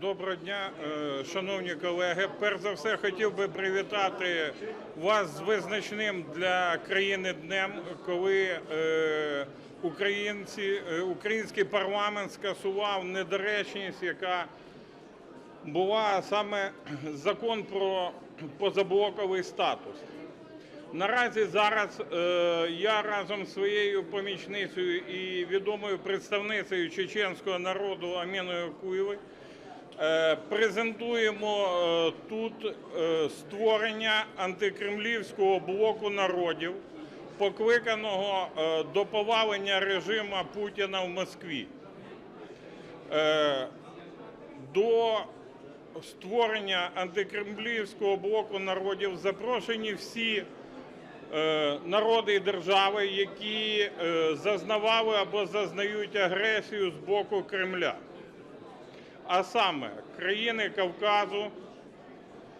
Доброго дня, е, шановні колеги. Перш за все, хотів би привітати вас з визначним для країни днем, коли е, українці, е, український парламент скасував недоречність, яка була саме закон про позаблоковий статус. Наразі зараз я разом з своєю помічницею і відомою представницею чеченського народу Аміною Куєвою презентуємо е, тут е, створення антикремлівського блоку народів, покликаного е, до повалення режиму Путіна в Москві. Е, до створення антикремлівського блоку народів запрошені всі е, народи і держави, які е, зазнавали або зазнають агресію з боку Кремля. А саме країни Кавказу,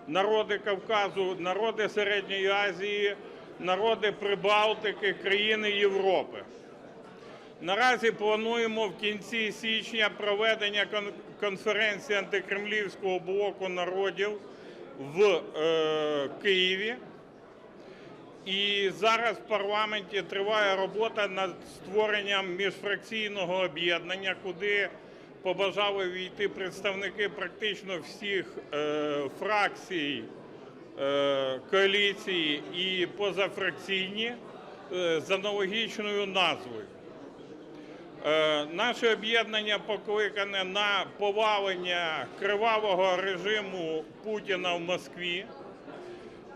народи Кавказу, народи Середньої Азії, народи Прибалтики, країни Європи. Наразі плануємо в кінці січня проведення конференції антикремлівського блоку народів в е, Києві. І зараз в парламенті триває робота над створенням міжфракційного об'єднання, куди побажали війти представники практично всіх е, фракцій е, коаліції і позафракційні е, з аналогічною назвою. Наше об'єднання покликане на повалення кривавого режиму Путіна в Москві.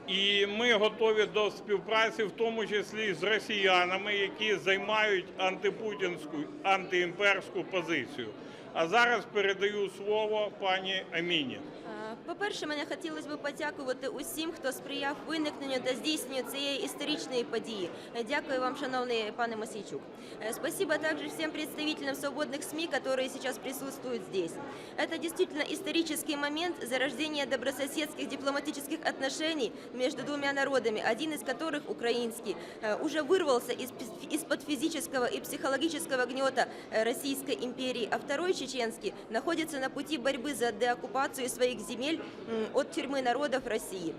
І ми готові до співпраці, в тому числі з росіянами, які займають антипутінську, антиімперську позицію. А зараз передаю слово пані Аміні. А, По-перше, мене хотілося б подякувати усім, хто сприяв виникненню та здійсненню цієї історичної події. Е, Дякую вам, шановний пане Мосійчук. Э, Спасибо также всем представителям свободных СМИ, которые сейчас присутствуют здесь. Это действительно исторический момент зарождения добрососедских дипломатических отношений между двумя народами, один из которых, украинский, э, уже вырвался из- из-под физического и психологического гнета э, Российской империи, а второй, чеченский, находится на пути борьбы за деоккупацию своих земель м, от тюрьмы народов России.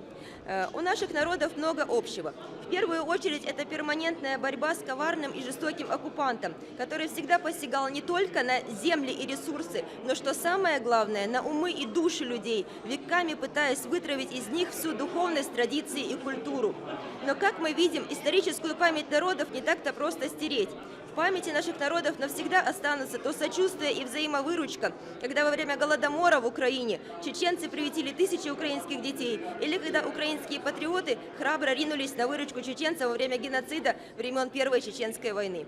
Э, У наших народов много общего. В первую очередь это перманентная борьба с коварным и жестоким оккупантом, который всегда посягал не только на земли и ресурсы, но что самое главное, на умы и души людей, веками пытаясь вытравить из них всю духовность, традиции и культуру. Но, как мы видим, историческую память народов не так-то просто стереть. В памяти наших народов навсегда останутся то сочувствие и взаимовыручка, когда во время Голодомора в Украине чеченцы приютили тысячи украинских детей, или когда украинские патриоты храбро ринулись на выручку чеченцев во время геноцида времен Первой Чеченской войны.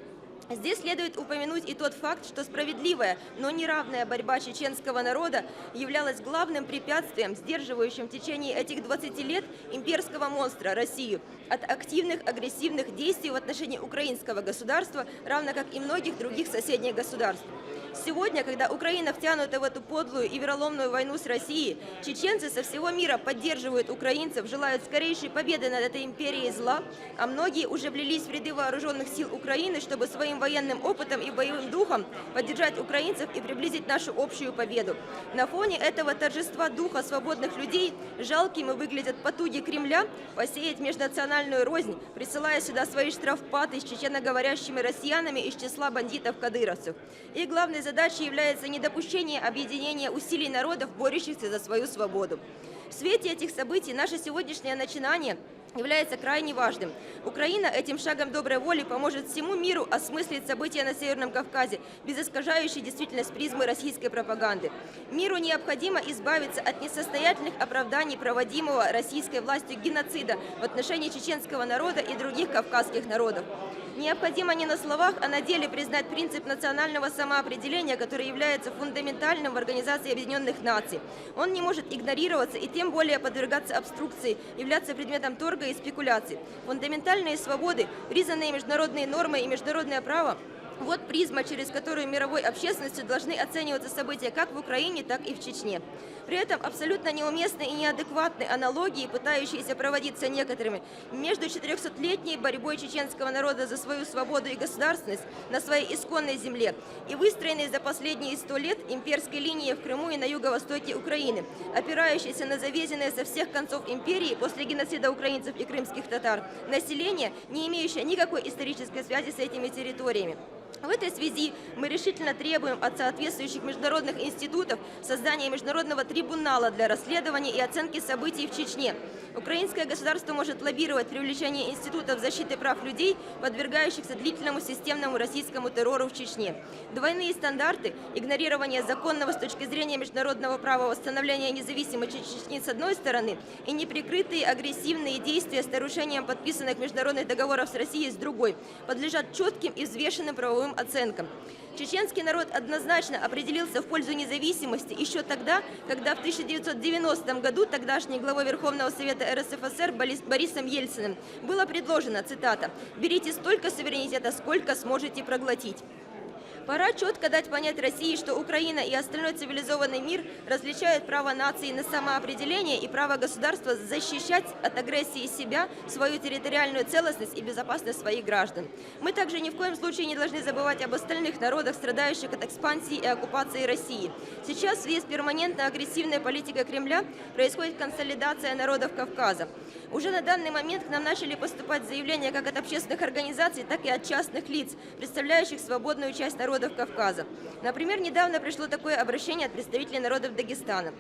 Здесь следует упомянуть и тот факт, что справедливая, но неравная борьба чеченского народа являлась главным препятствием, сдерживающим в течение этих 20 лет имперского монстра Россию от активных агрессивных действий в отношении украинского государства, равно как и многих других соседних государств. Сегодня, когда Украина втянута в эту подлую и вероломную войну с Россией, чеченцы со всего мира поддерживают украинцев, желают скорейшей победы над этой империей зла, а многие уже влились в ряды вооруженных сил Украины, чтобы своим военным опытом и боевым духом поддержать украинцев и приблизить нашу общую победу. На фоне этого торжества духа свободных людей жалкими выглядят потуги Кремля посеять межнациональную рознь, присылая сюда свои штрафпаты с чеченоговорящими россиянами из числа бандитов-кадыровцев. И главной задачей является недопущение объединения усилий народов, борющихся за свою свободу. В свете этих событий наше сегодняшнее начинание является крайне важным. Украина этим шагом доброй воли поможет всему миру осмыслить события на Северном Кавказе без искажающей действительность призмы российской пропаганды. Миру необходимо избавиться от несостоятельных оправданий проводимого российской властью геноцида в отношении чеченского народа и других кавказских народов. Необходимо не на словах, а на деле признать принцип национального самоопределения, который является фундаментальным в Организации Объединенных Наций. Он не может игнорироваться и тем более подвергаться обструкции, являться предметом торга и спекуляций. Фундаментальные свободы, признанные международные нормы и международное право, Вот призма, через которую мировой общественностью должны оцениваться события как в Украине, так и в Чечне. При этом абсолютно неуместны и неадекватны аналогии, пытающиеся проводиться некоторыми между 400-летней борьбой чеченского народа за свою свободу и государственность на своей исконной земле и выстроенной за последние сто лет имперской линией в Крыму и на юго-востоке Украины, опирающейся на завезенное со всех концов империи после геноцида украинцев и крымских татар население, не имеющее никакой исторической связи с этими территориями. В этой связи мы решительно требуем от соответствующих международных институтов создания международного трибунала для расследования и оценки событий в Чечне. Украинское государство может лоббировать привлечение институтов защиты прав людей, подвергающихся длительному системному российскому террору в Чечне. Двойные стандарты, игнорирование законного с точки зрения международного права восстановления независимости Чечни с одной стороны и неприкрытые агрессивные действия с нарушением подписанных международных договоров с Россией с другой, подлежат четким и взвешенным правовым оценкам. Чеченский народ однозначно определился в пользу независимости еще тогда, когда в 1990 году тогдашний главой Верховного Совета РСФСР Борис- Борисом Ельциным было предложено, цитата, «берите столько суверенитета, сколько сможете проглотить». Пора четко дать понять России, что Украина и остальной цивилизованный мир различают право нации на самоопределение и право государства защищать от агрессии себя свою территориальную целостность и безопасность своих граждан. Мы также ни в коем случае не должны забывать об остальных народах, страдающих от экспансии и оккупации России. Сейчас в связи с перманентно агрессивной политикой Кремля происходит консолидация народов Кавказа. Уже на данный момент к нам начали поступать заявления как от общественных организаций, так и от частных лиц, представляющих свободную часть народов Кавказа. Например, недавно пришло такое обращение от представителей народов Дагестана.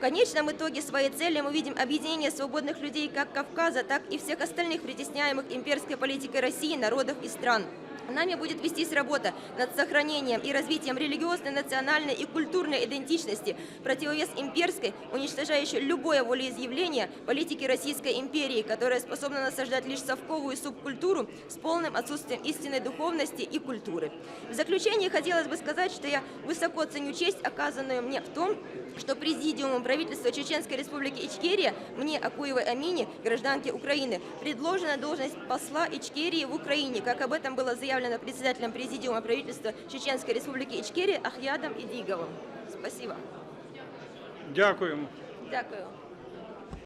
В конечном итоге своей цели мы видим объединение свободных людей как Кавказа, так и всех остальных притесняемых имперской политикой России народов и стран. Нами будет вестись работа над сохранением и развитием религиозной, национальной и культурной идентичности, противовес имперской, уничтожающей любое волеизъявление политики Российской империи, которая способна насаждать лишь совковую субкультуру с полным отсутствием истинной духовности и культуры. В заключение хотелось бы сказать, что я высоко ценю честь, оказанную мне в том, что Президиумом правительства Чеченской Республики Ичкерия мне, Акуевой Амине, гражданке Украины, предложена должность посла Ичкерии в Украине, как об этом было заявлено председателем Президиума правительства Чеченской Республики Ичкерия Ахьядом Идиговым. Спасибо. Дякуємо. Дякую.